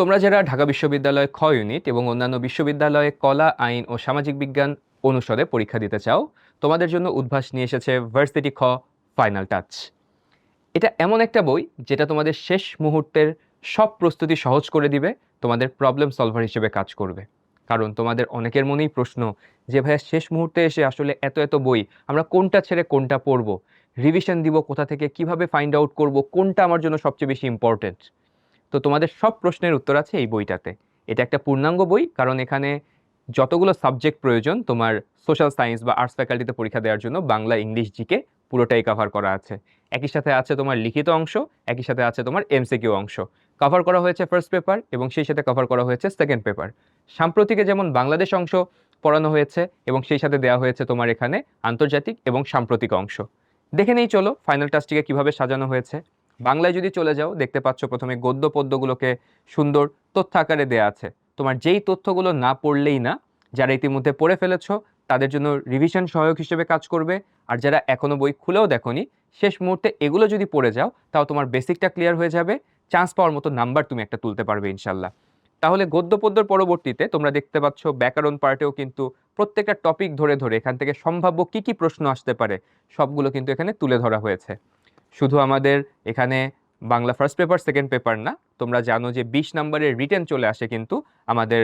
তোমরা যারা ঢাকা বিশ্ববিদ্যালয় খ ইউনিট এবং অন্যান্য বিশ্ববিদ্যালয়ে কলা, আইন ও সামাজিক বিজ্ঞান অনুষদে পরীক্ষা দিতে চাও, তোমাদের জন্য উদ্ভাস নিয়ে এসেছে ভার্সিটি খ ফাইনাল টাচ এটা এমন একটা বই যেটা তোমাদের শেষ মুহূর্তের সব প্রস্তুতি সহজ করে দিবে, তোমাদের প্রবলেম সলভার হিসেবে কাজ করবে। কারণ তোমাদের অনেকের মনেই প্রশ্ন যে, ভাইয়া, শেষ মুহূর্তে এসে আসলে এত এত বই, আমরা কোনটা ছেড়ে কোনটা পড়ব? রিভিশন দিব কোথা থেকে? কীভাবে ফাইন্ড আউট করব? কোনটা আমার জন্য সবচেয়ে বেশি ইম্পর্টেন্ট তো তোমাদের সব প্রশ্নের উত্তর আছে এই বইটাতে। এটা একটা পূর্ণাঙ্গ বই, কারণ এখানে যতগুলো সাবজেক্ট প্রয়োজন, তোমার সোশ্যাল সায়েন্স বা আর্টস ফ্যাকাল্টিতে পরীক্ষা দেওয়ার জন্য বাংলা, ইংলিশ জিকে পুরোটাই কভার করা আছে। একই সাথে আছে তোমার লিখিত অংশ, একই সাথে আছে তোমার এমসিকিউ অংশ। কভার করা হয়েছে ফার্স্ট পেপার এবং সেই সাথে কভার করা হয়েছে সেকেন্ড পেপার সাম্প্রতিকে যেমন বাংলাদেশ অংশ পড়ানো হয়েছে এবং সেই সাথে দেওয়া হয়েছে তোমার এখানে আন্তর্জাতিক এবং সাম্প্রতিক অংশ। দেখে নেই চলো ফাইনাল টাস্টিকে কীভাবে সাজানো হয়েছে। বাংলায় যদি চলে যাও, দেখতে পাচ্ছ প্রথমে গদ্য পদ্যগুলোকে সুন্দর তথ্য আকারে দেয়া আছে। তোমার যেই তথ্যগুলো না পড়লেই না, যারা ইতিমধ্যে পড়ে ফেলেছো, তাদের জন্য রিভিশন সহায়ক হিসেবে কাজ করবে। আর যারা এখনও বই খুলেও দেখোনি, শেষ মুহূর্তে এগুলো যদি পড়ে যাও, তাও তোমার বেসিকটা ক্লিয়ার হয়ে যাবে। চান্স পাওয়ার মতো নাম্বার তুমি একটা তুলতে পারবে ইনশাল্লাহ তাহলে গদ্য পদ্যর পরবর্তীতে তোমরা দেখতে পাচ্ছ ব্যাকরণ পার্টেও কিন্তু প্রত্যেকটা টপিক ধরে ধরে এখান থেকে সম্ভাব্য কি কি প্রশ্ন আসতে পারে, সবগুলো কিন্তু এখানে তুলে ধরা হয়েছে। শুধু আমাদের এখানে Bangla first paper second paper না, তোমরা জানো যে বিশ নম্বরের রিটেন চলে আসে কিন্তু আমাদের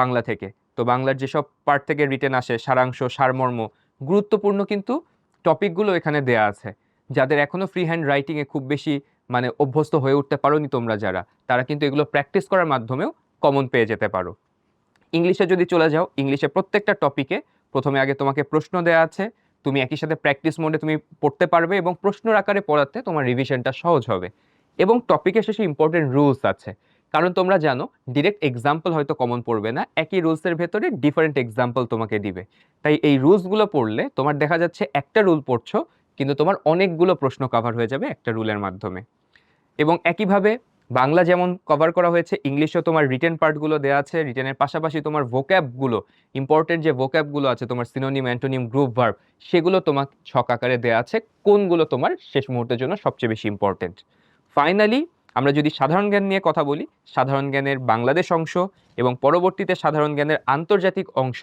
বাংলা থেকে। তো বাংলার যেসব পার্ট থেকে রিটেন আসে, সারাংশ, সারমর্ম, গুরুত্বপূর্ণ কিন্তু টপিকগুলো এখানে দেয়া আছে। যাদের এখনও ফ্রি হ্যান্ড রাইটিংয়ে খুব বেশি মানে অভ্যস্ত হয়ে উঠতে পারোনি তোমরা যারা, তারা কিন্তু এগুলো প্র্যাকটিস করার মাধ্যমেও কমন পেয়ে যেতে পারো। ইংলিশে যদি চলে যাও, ইংলিশে প্রত্যেকটা টপিকে প্রথমে আগে তোমাকে প্রশ্ন দেওয়া আছে তুমি একই সাথে প্র্যাকটিস মোডে তুমি পড়তে পারবে এবং প্রশ্নর আকারে পড়াতে তোমার রিভিশনটা সহজ হবে। এবং টপিকের শেষে ইম্পর্টেন্ট রুলস আছে। কারণ তোমরা জানো ডিরেক্ট এক্সাম্পল হয়তো কমন পড়বে না, একই রুলসের ভেতরে ডিফারেন্ট এক্সাম্পল তোমাকে দিবে। তাই এই রুলসগুলো পড়লে তোমার দেখা যাচ্ছে একটা রুল পড়ছো, কিন্তু তোমার অনেকগুলো প্রশ্ন কভার হয়ে যাবে একটা রুলের মাধ্যমে। এবং একইভাবে বাংলা যেমন কভার করা হয়েছে ইংলিশেও তোমার রিটেন পার্টগুলো দেওয়া আছে রিটেনের পাশাপাশি তোমার ভোক্যাবগুলো ইম্পর্টেন্ট যে ভোক্যাবগুলো আছে, তোমার সিনোনিম অ্যান্টোনিম গ্রুপ ভার্ব সেগুলো তোমার ছক আকারে দেওয়া আছে, কোনগুলো তোমার শেষ মুহূর্তের জন্য সবচেয়ে বেশি ইম্পর্টেন্ট ফাইনালি আমরা যদি সাধারণ জ্ঞান নিয়ে কথা বলি, সাধারণ জ্ঞানের বাংলাদেশ অংশ এবং পরবর্তীতে সাধারণ জ্ঞানের আন্তর্জাতিক অংশ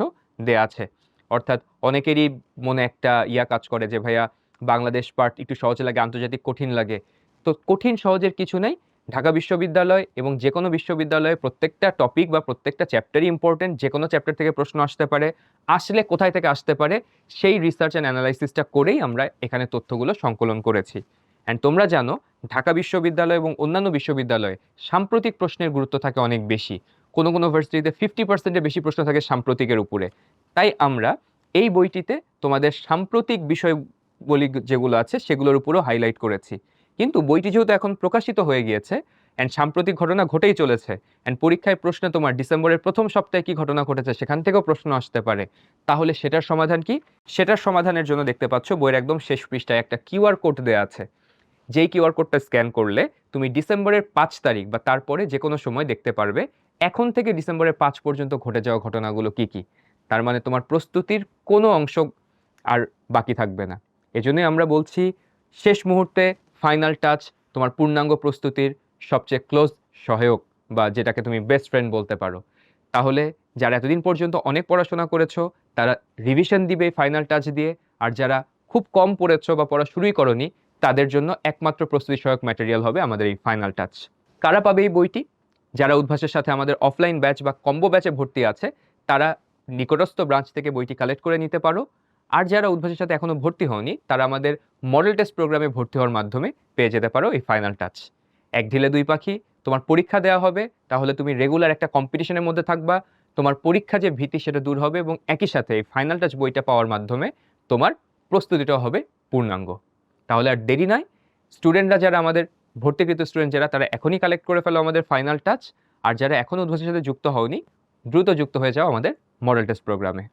দেয়া আছে। অর্থাৎ অনেকেরই মনে একটা ইয়া কাজ করে যে, ভাইয়া, বাংলাদেশ পার্ট একটু সহজ লাগে, আন্তর্জাতিক কঠিন লাগে। তো কঠিন সহজের কিছু নেই ঢাকা বিশ্ববিদ্যালয় এবং যে কোনো বিশ্ববিদ্যালয়ে প্রত্যেকটা টপিক বা প্রত্যেকটা চ্যাপ্টারই ইম্পর্টেন্ট যে কোনো চ্যাপ্টার থেকে প্রশ্ন আসতে পারে, আসলে কোথায় থেকে আসতে পারে, সেই রিসার্চ অ্যান্ড অ্যানালাইসিসটা করেই আমরা এখানে তথ্যগুলো সংকলন করেছি। অ্যান্ড তোমরা জানো, ঢাকা বিশ্ববিদ্যালয় এবং অন্যান্য বিশ্ববিদ্যালয়ে সাম্প্রতিক প্রশ্নের গুরুত্ব থাকে অনেক বেশি। কোনো কোনো ভার্সিটিতে ফিফটি পার্সেন্টের বেশি প্রশ্ন থাকে সাম্প্রতিকের উপরে। তাই আমরা এই বইটিতে তোমাদের সাম্প্রতিক বিষয়গুলি যেগুলো আছে সেগুলোর উপরও হাইলাইট করেছি। কিন্তু বইটি যেহেতু এখন প্রকাশিত হয়ে গিয়েছে অ্যান্ড সাম্প্রতিক ঘটনা ঘটেই চলেছে অ্যান্ড পরীক্ষায় প্রশ্নে তোমার ডিসেম্বরের প্রথম সপ্তাহে কি ঘটনা ঘটেছে সেখান থেকেও প্রশ্ন আসতে পারে। তাহলে সেটার সমাধান কি? সেটার সমাধানের জন্য দেখতে পাচ্ছ বইয়ের একদম শেষ পৃষ্ঠায় একটা কিউআর কোড দেওয়া আছে। যেই কিউআর কোডটা স্ক্যান করলে তুমি ডিসেম্বরের পাঁচ তারিখ বা তারপরে যে কোনো সময় দেখতে পারবে এখন থেকে ডিসেম্বরের পাঁচ পর্যন্ত ঘটে যাওয়া ঘটনাগুলো কি কি। তার মানে তোমার প্রস্তুতির কোনো অংশ আর বাকি থাকবে না। এজন্যই আমরা বলছি শেষ মুহূর্তে ফাইনাল টাচ তোমার পূর্ণাঙ্গ প্রস্তুতির সবচেয়ে ক্লোজ সহায়ক বা যেটাকে তুমি বেস্ট ফ্রেন্ড বলতে পারো। তাহলে যারা এতদিন পর্যন্ত অনেক পড়াশোনা করেছ, তারা রিভিশন দিবে ফাইনাল টাচ দিয়ে। আর যারা খুব কম পড়েছো বা পড়া শুরুই করনি, তাদের জন্য একমাত্র প্রস্তুতি সহায়ক ম্যাটেরিয়াল হবে আমাদের এই ফাইনাল টাচ কারা পাবে এই বইটি? যারা উদ্ভাসের সাথে আমাদের অফলাইন ব্যাচ বা কম্বো ব্যাচে ভর্তি আছে, তারা নিকটস্থ ব্রাঞ্চ থেকে বইটি কালেক্ট করে নিতে পারো। আর যারা উদ্ভাসের সাথে এখনও ভর্তি হওনি, তারা আমাদের মডেল টেস্ট প্রোগ্রামে ভর্তি হওয়ার মাধ্যমে পেয়ে যেতে পারো এই ফাইনাল টাচ এক ঢিলে দুই পাখি, তোমার পরীক্ষা দেওয়া হবে, তাহলে তুমি রেগুলার একটা কম্পিটিশনের মধ্যে থাকবা, তোমার পরীক্ষা যে ভীতি সেটা দূর হবে এবং একই সাথে এই ফাইনাল টাচ বইটা পাওয়ার মাধ্যমে তোমার প্রস্তুতিটাও হবে পূর্ণাঙ্গ। তাহলে আর দেরি নয় স্টুডেন্টরা যারা আমাদের ভর্তিকৃত স্টুডেন্ট যারা তারা এখনই কালেক্ট করে ফেলো আমাদের ফাইনাল টাচ আর যারা এখনও উদ্ভাসের সাথে যুক্ত হওনি, দ্রুত যুক্ত হয়ে যাও আমাদের মডেল টেস্ট প্রোগ্রামে